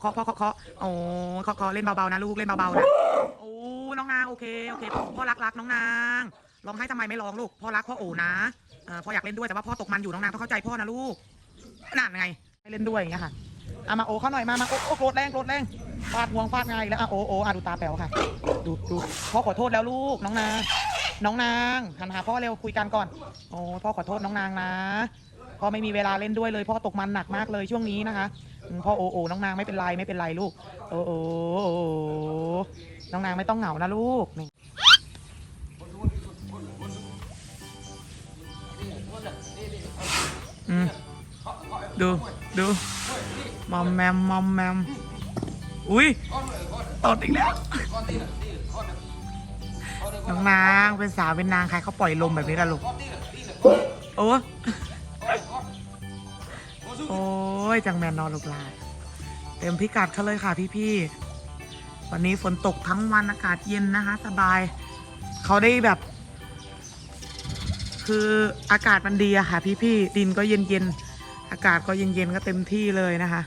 เคาะเคาะเคาะเคาะโอ้เคาะเคาะเล่นเบาๆนะลูกเล่นเบาๆนะโอ้น้องนางโอเคโอเคพ่อรักรักน้องนางร้องให้ทำไมไม่ร้องลูกพ่อรักพ่อโอนะเออพ่ออยากเล่นด้วยแต่ว่าพ่อตกมันอยู่น้องนางต้องเข้าใจพ่อนะลูกนั่นไงเล่นด้วยอย่างเงี้ยค่ะเอามาโอเข้าหน่อยมามาโอโอโกรธแรงโกรธแรงฟาดห่วงฟาดไงแล้วอะโอโออะดูตาแป๋วค่ะดูดูพ่อขอโทษแล้วลูกน้องนางน้องนางหันหาพ่อเร็วคุยกันก่อนโอ้พ่อขอโทษน้องนางนะพ่อไม่มีเวลาเล่นด้วยเลยพ่อตกมันหนักมากเลยช่วงนี้นะคะ พ่อโอโอน้องนางไม่เป็นไรไม่เป็นไรลูกโอโอโอน้องนางไม่ต้องเหงานะลูกนี่ดูดูมอมแมมมอมแมมอุ้ยตดอีกแล้วน้องนางเป็นสาวเป็นนางใครเขาปล่อยลมแบบนี้ล่ะลูกโอ้ โอ้ย จังแมนนอนลูกลาเต็มพิกัดเขาเลยค่ะพี่ๆ วันนี้ฝนตกทั้งวันอากาศเย็นนะคะ สบาย เขาได้แบบ คืออากาศมันดีอะค่ะ พี่ๆ ดินก็เย็นๆ อากาศก็เย็นๆ ก็เต็มที่เลยนะคะ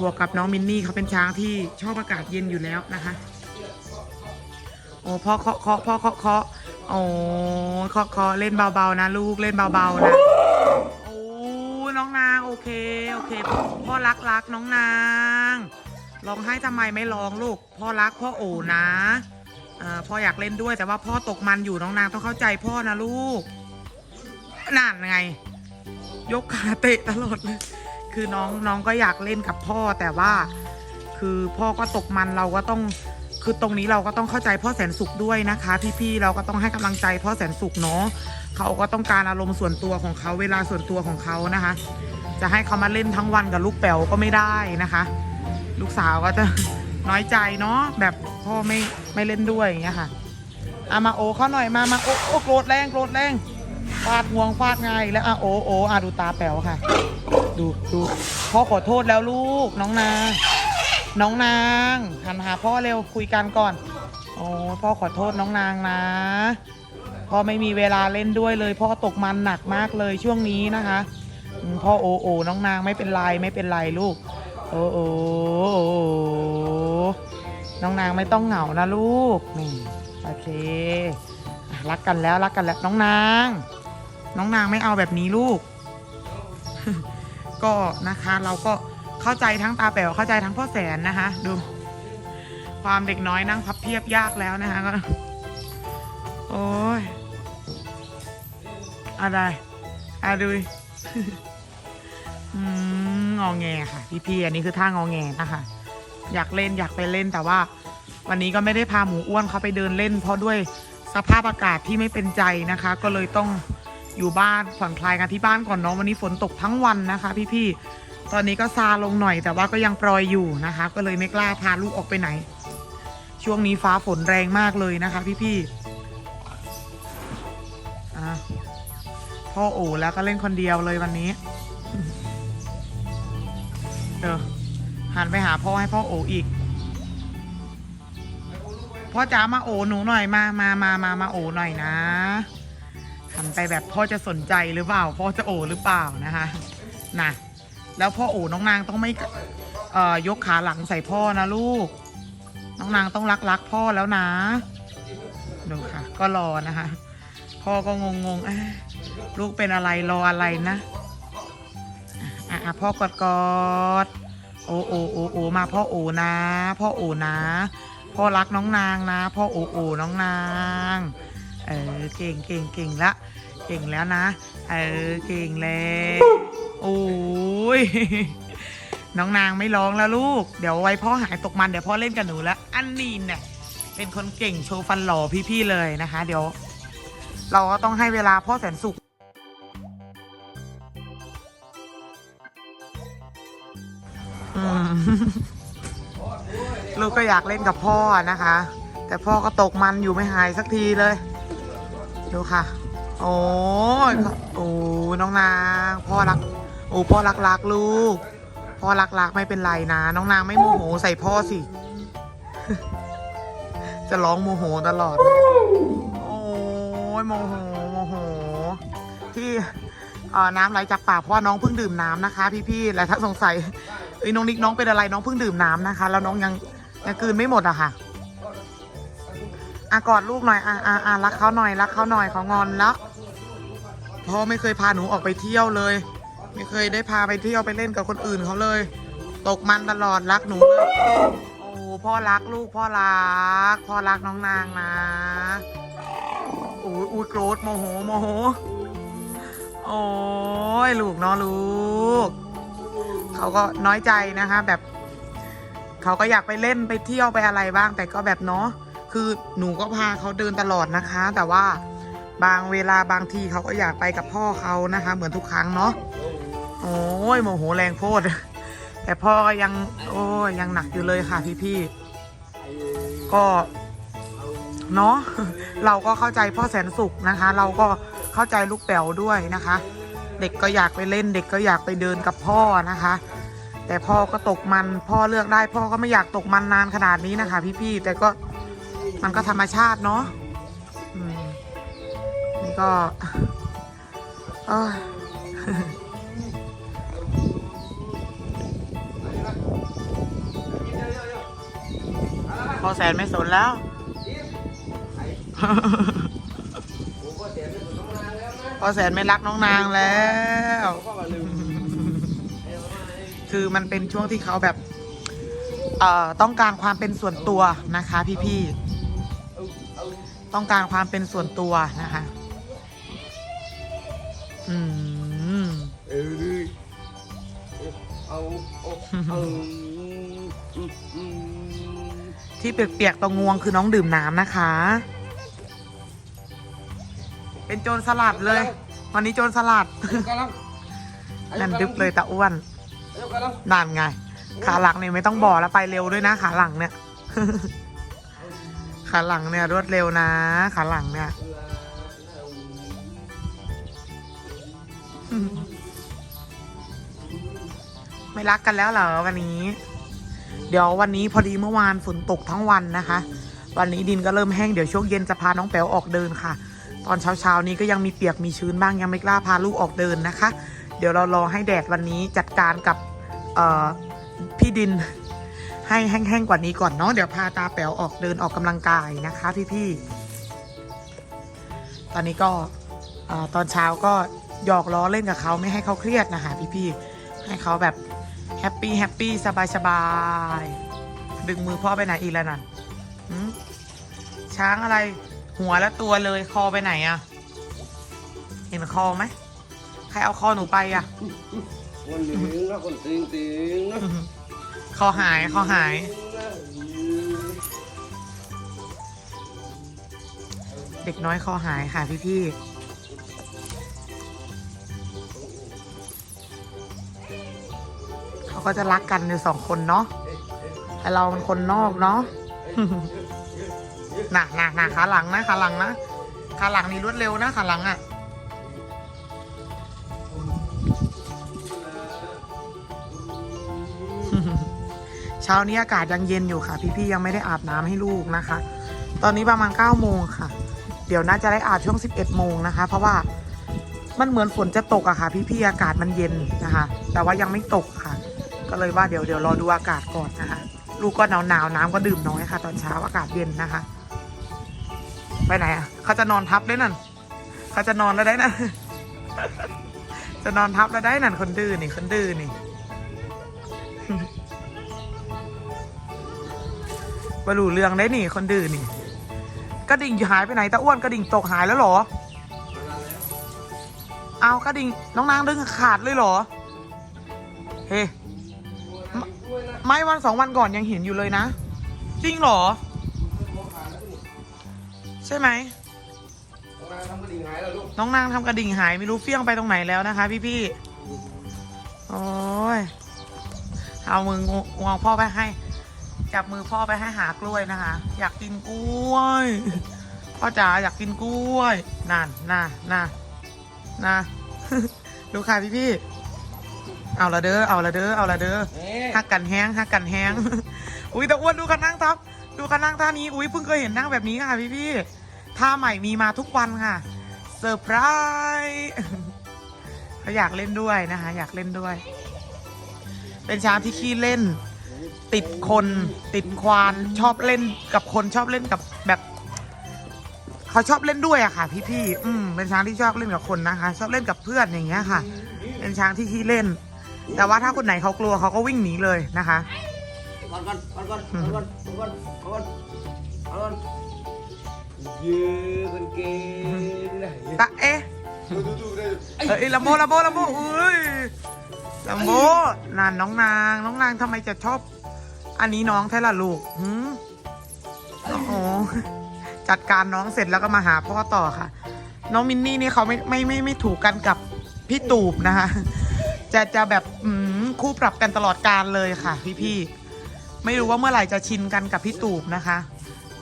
บวกกับน้องมินนี่เขาเป็นช้างที่ชอบอากาศเย็นอยู่แล้วนะคะ โอ้พ่อเคาะเคาะพ่อเคาะเคาะโอ้เคาะเคาะเล่นเบาๆนะ ลูกเล่นเบาๆนะ อ้น้องนางโอเค โอเค พ่อรักรักน้องนางร้องให้ทำไมไม่ร้องลูก พ่อรักพ่อโอนะอ่อพ่ออยากเล่นด้วยแต่ว่าพ่อตกมันอยู่น้องนางต้องเข้าใจพ่อนะลูกนั่นไง ยกขาเตะตลอดเลยคือน้องน้องก็อยากเล่นกับพ่อแต่ว่า คือพ่อก็ตกมันเราก็ต้อง คือตรงนี้เราก็ต้องเข้าใจพ่อแสนสุขด้วยนะคะพี่ๆเราก็ต้องให้กำลังใจพ่อแสนสุขเนาะเขาก็ต้องการอารมณ์ส่วนตัวของเขาเวลาส่วนตัวของเขานะคะ จะให้เขามาเล่นทั้งวันกับลูกแป๋วก็ไม่ได้นะคะ ลูกสาวก็จะน้อยใจเนาะแบบพ่อไม่ไม่เล่นด้วยอย่างเงี้ยค่ะอามาโอเขาหน่อยมามาโอโอโกรธแรงโกรธแรงฟาดงวงฟาดไงแล้วอะโอโออะดูตาแป๋วค่ะ ดูดูพ่อขอโทษแล้วลูกน้องนางน้องนางหันหาพ่อเร็วคุยกันก่อนโอ้พ่อขอโทษน้องนางนะพ่อไม่มีเวลาเล่นด้วยเลยพ่อตกมันหนักมากเลยช่วงนี้นะคะ พ่อโอโอน้องนางไม่เป็นไรไม่เป็นไรลูก โอโอน้องนางไม่ต้องเหงานะลูกนี่โอเครักกันแล้วรักกันแล้วน้องนาง น้องนางไม่เอาแบบนี้ลูก ก็นะคะเราก็เข้าใจทั้งตาแป๋วเข้าใจทั้งพ่อแสนนะคะ ดู ความเด็กน้อยนั่งพับเพียบยากแล้วนะคะก็โอ้ยอะไรอะดู อืมงอแงค่ะ พี่ๆอันนี้คือท่างอแงนะคะ อยากเล่นอยากไปเล่นแต่ว่า วันนี้ก็ไม่ได้พาหมูอ้วนเขาไปเดินเล่น เพราะด้วยสภาพอากาศที่ไม่เป็นใจนะคะ ก็เลยต้องอยู่บ้านผ่อนคลายกันที่บ้านก่อนเนาะวันนี้ฝนตกทั้งวันนะคะ พี่ๆตอนนี้ก็ซาลงหน่อยแต่ว่าก็ยังปรอยอยู่นะคะ ก็เลยไม่กล้าพาลูกออกไปไหน ช่วงนี้ฟ้าฝนแรงมากเลยนะคะ พี่ๆอ่พ่อโอ๋แล้วก็เล่นคนเดียวเลยวันนี้ เออหันไปหาพ่อให้พ่อโออีก พ่อจ๋ามาโอหนูหน่อยมามามามามาโอหน่อยนะหันไปแบบพ่อจะสนใจหรือเปล่า พ่อจะโอหรือเปล่านะคะน่ะแล้วพ่อโอน้องนางต้องไม่เอ่อยกขาหลังใส่พ่อนะลูก น้องนางต้องรักรักพ่อแล้วนะดูค่ะ ก็รอนะคะ พ่อก็งงงลูกเป็นอะไรรออะไรนะ อะพ่อกอดกอดโอโอโอโอมาพ่อโอนะ พ่อโอนะ พ่อรักน้องนางนะ พ่อโอโอน้องนาง เออเก่งเก่งเก่งละ เก่งแล้วนะ เออเก่งแล้วโอ้ยน้องนางไม่ร้องแล้วลูก เดี๋ยวไว้พ่อหายตกมันเดี๋ยวพ่อเล่นกับหนูแล้วอันนี้เนี่ยเป็นคนเก่งโชว์ฟันหล่อพี่ๆเลยนะคะ เดี๋ยว เราก็ต้องให้เวลาพ่อแสนสุข ลูกก็อยากเล่นกับพ่อนะคะ แต่พ่อก็ตกมันอยู่ไม่หายสักทีเลย ดูค่ะ โอ้ยโอ้น้องนางพ่อรัก โอ้พ่อรักรักลูก พ่อรักรักไม่เป็นไรนะ น้องนางไม่โมโหใส่พ่อสิ จะร้องโมโหตลอด โอ้ยโมโหโมโห ที่เอ่อน้ำไหลจากปากเพราะน้องเพิ่งดื่มน้ำนะคะ พี่ๆและถ้าสงสัย เอ้ยน้องนิกน้องเป็นอะไรน้องเพิ่งดื่มน้ำนะคะ แล้วน้องยังยังกืนไม่หมดอะค่ะอะกอดลูกหน่อยอะอะอะรักเขาหน่อยรักเขาหน่อยเขางอนแล้วพ่อไม่เคยพาหนูออกไปเที่ยวเลย ไม่เคยได้พาไปเที่ยวไปเล่นกับคนอื่นเขาเลย ตกมันตลอดรักหนูเลยโอ้พ่อรักลูกพ่อรักพ่อรักน้องนางนะโอ้ยอุ้ยโกรธโมโหโมโหโอ้ยลูกเนาะลูก เขาก็น้อยใจนะคะ แบบ เขาก็อยากไปเล่นไปเที่ยวไปอะไรบ้าง แต่ก็แบบเนาะคือหนูก็พาเขาเดินตลอดนะคะ แต่ว่าบางเวลาบางทีเขาก็อยากไปกับพ่อเขานะคะ เหมือนทุกครั้งเนาะโอ้ยโมโหแรงโพดแต่พ่อก็ยัง โอ้ยยังหนักอยู่เลยค่ะพี่ๆก็เนาะเราก็เข้าใจพ่อแสนสุขนะคะ เราก็เข้าใจลูกแป๋วด้วยนะคะ ด็กก็อยากไปเล่นเด็กก็อยากไปเดินกับพ่อนะคะ แต่พ่อก็ตกมันพ่อเลือกได้ พ่อก็ไม่อยากตกมันนานขนาดนี้นะคะ พี่ๆแต่ก็มันก็ธรรมชาติเนาะอืมนี่ก็เอ้ยพ่อแสนไม่สนแล้ว พ่อแสนไม่รักน้องนางแล้ว คือมันเป็นช่วงที่เขาแบบเอ่อต้องการความเป็นส่วนตัวนะคะพี่ๆ ต้องการความเป็นส่วนตัวนะคะ อืมเออเอาที่เปียกๆตรงงวงคือน้องดื่มน้ำนะคะ เป็นโจรสลัดเลย วันนี้โจรสลัดกำลังนั่นดึบเลยตาอ้วนเดี๋ยวกำลังนั่นไง ขาหลังเนี่ยไม่ต้องบอกแล้วไปเร็วด้วยนะ ขาหลังเนี่ย ขาหลังเนี่ยรวดเร็วนะ ขาหลังเนี่ยไม่รักกันแล้วเหรอวันนี้ เดี๋ยววันนี้พอดีเมื่อวานฝนตกทั้งวันนะคะ วันนี้ดินก็เริ่มแห้งเดี๋ยวช่วงเย็นจะพาน้องแป๋วออกเดินค่ะ ตอนเช้าๆนี้ก็ยังมีเปียกมีชื้นบ้างยังไม่กล้าพาลูกออกเดินนะคะ เดี๋ยวเรารอให้แดดวันนี้จัดการกับพี่ดินให้แห้งๆกว่านี้ก่อนเนาะเดี๋ยวพาตาแป๋วออกเดินออกกำลังกายนะคะพี่ๆตอนนี้ก็อตอนเช้าก็หยอกล้อเล่นกับเขาไม่ให้เขาเครียดนะคะพี่ๆให้เขาแบบแฮปปี้แฮปปี้สบายสบายๆดึงมือพ่อไปไหนอีกแล้วน่ะช้างอะไร หัวและตัวเลยคอไปไหนอะเห็นคอไหมใครเอาคอหนูไปอะคนหนึ่งแล้วคนติงติงนะคอหายคอหาย เด็กน้อยคอหายค่ะพี่พี่ๆเขาก็จะรักกันอยู่สองคนเนาะแต่เราเป็นคนนอกเนาะ น่ะน่ะน่ะขาหลังนะขาหลังนะขาหลังนี่รวดเร็วนะขาหลังอะ่ะเช้านี้อากาศยังเย็นอยู่ค่ะ พี่ๆยังไม่ได้อาบน้ำให้ลูกนะคะ ตอนนี้ประมาณ9โมงค่ะ เดี๋ยวน่าจะได้อาบช่วง 11โมงนะคะ เพราะว่ามันเหมือนฝนจะตกอะค่ะ พี่ๆอากาศมันเย็นนะคะ แต่ว่ายังไม่ตกค่ะ ก็เลยว่าเดี๋ยวเดี๋ยวรอดูอากาศก่อนนะคะ ลูกก็หนาวหนาวน้ำก็ดื่มน้อยค่ะ ตอนเช้าอากาศเย็นนะคะ ไปไหนอะเขาจะนอนทับได้นั่นเขาจะนอนแล้วได้นั่นจะนอนทับแล้วได้นั่นคนดื้อนี่คนดื้อนี่บรรลุเรื่องได้นี่ คนดื้อนี่กระดิ่งหายไปไหนตาอ้วนกระดิ่งตกหายแล้วหรอ เอากระดิ่งน้องนางดึงขาดเลยหรอ เฮ้ไม่วันสองวันก่อนยังเห็นอยู่เลยนะ จริงหรอ ช่ไหมมาทำกระดิ่งหายแล้วลูกน้องนางทำกระดิ่งหายไม่รู้เฟี้ยงไปตรงไหนแล้วนะคะ พี่พี่ๆโอ้ยเอามืองวงพ่อไปให้ จับมือพ่อไปให้หากล้วยนะคะ อยากกินกล้วย พ่อจ๋าอยากกินกล้วยนั่นน่ะน่ะน่ะ ดูค่ะพี่พี่ๆเอาละเด้อเอาละเด้อเอาละเด้อเอ๊ะหักกันแห้งหักกันแห้ง อุ้ยแต่อ้วนดูคันนั่งทับ ดูคันนั่งท่านี้ อุ้ยเพิ่งเคยเห็นนั่งแบบนี้ค่ะพี่พี่ๆ ท่าใหม่มีมาทุกวันค่ะเซอร์ไพรส์เขาอยากเล่นด้วยนะคะ อยากเล่นด้วย เป็นช้างที่ขี้เล่น ติดคนติดควานชอบเล่นกับคนชอบเล่นกับแบบเขาชอบเล่นด้วยอะค่ะ พี่ๆอืมเป็นช้างที่ชอบเล่นกับคนนะคะ ชอบเล่นกับเพื่อนอย่างเงี้ยค่ะ เป็นช้างที่ขี้เล่น แต่ว่าถ้าคนไหนเขากลัวเขาก็วิ่งหนีเลยนะคะก่อนก่อนก่อนก่อนก่อนก่อนก่อนก่อน เย้คนเก่งนะตะเอ๊ะดูดูดูดูเอ้ยละโมละโมละโมอุ้ยละโมนานน้องนาง น้องนางทำไมจะชอบ อันนี้น้องแท้ละลูกหืมโอ้โหจัดการน้องเสร็จแล้วก็มาหาพ่อต่อค่ะ น้องมินนี่นี่เขาไม่ไม่ไม่ไม่ถูกกันกับพี่ตูบนะคะจะจะแบบอืมคู่ปรับกันตลอดการเลยค่ะพี่พี่ๆไม่รู้ว่าเมื่อไหร่จะชินกันกับพี่ตูบนะคะ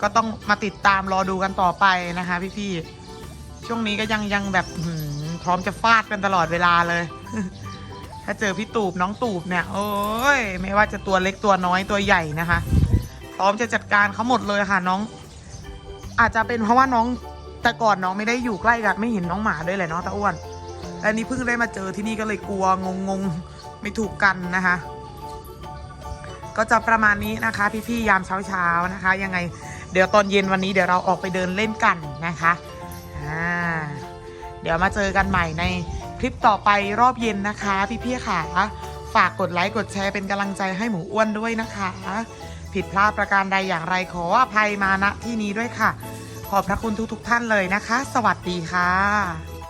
ก็ต้องมาติดตามรอดูกันต่อไปนะคะ พี่ๆ ช่วงนี้ก็ยังยังแบบพร้อมจะฟาดกันตลอดเวลาเลย ถ้าเจอพี่ตูบน้องตูบเนี่ย โอ้ยไม่ว่าจะตัวเล็กตัวน้อยตัวใหญ่นะคะ พร้อมจะจัดการเขาหมดเลยค่ะน้อง อาจจะเป็นเพราะว่าน้องแต่ก่อนน้องไม่ได้อยู่ใกล้กันไม่เห็นน้องหมาด้วยแหละเนาะตาอ้วนแต่นี่เพิ่งได้มาเจอที่นี่ก็เลยกลัวงงงๆไม่ถูกกันนะคะ ก็จะประมาณนี้นะคะ พี่ๆยามเช้าๆนะคะ ยังไง เดี๋ยวตอนเย็นวันนี้เดี๋ยวเราออกไปเดินเล่นกันนะคะอ่าเดี๋ยวมาเจอกันใหม่ในคลิปต่อไปรอบเย็นนะคะ พี่ๆค่ะฝากกดไลค์กดแชร์เป็นกำลังใจให้หมูอ้วนด้วยนะคะ ผิดพลาดประการใดอย่างไรขออภัยมาณที่นี้ด้วยค่ะ ขอบพระคุณทุกๆท่านเลยนะคะ สวัสดีค่ะ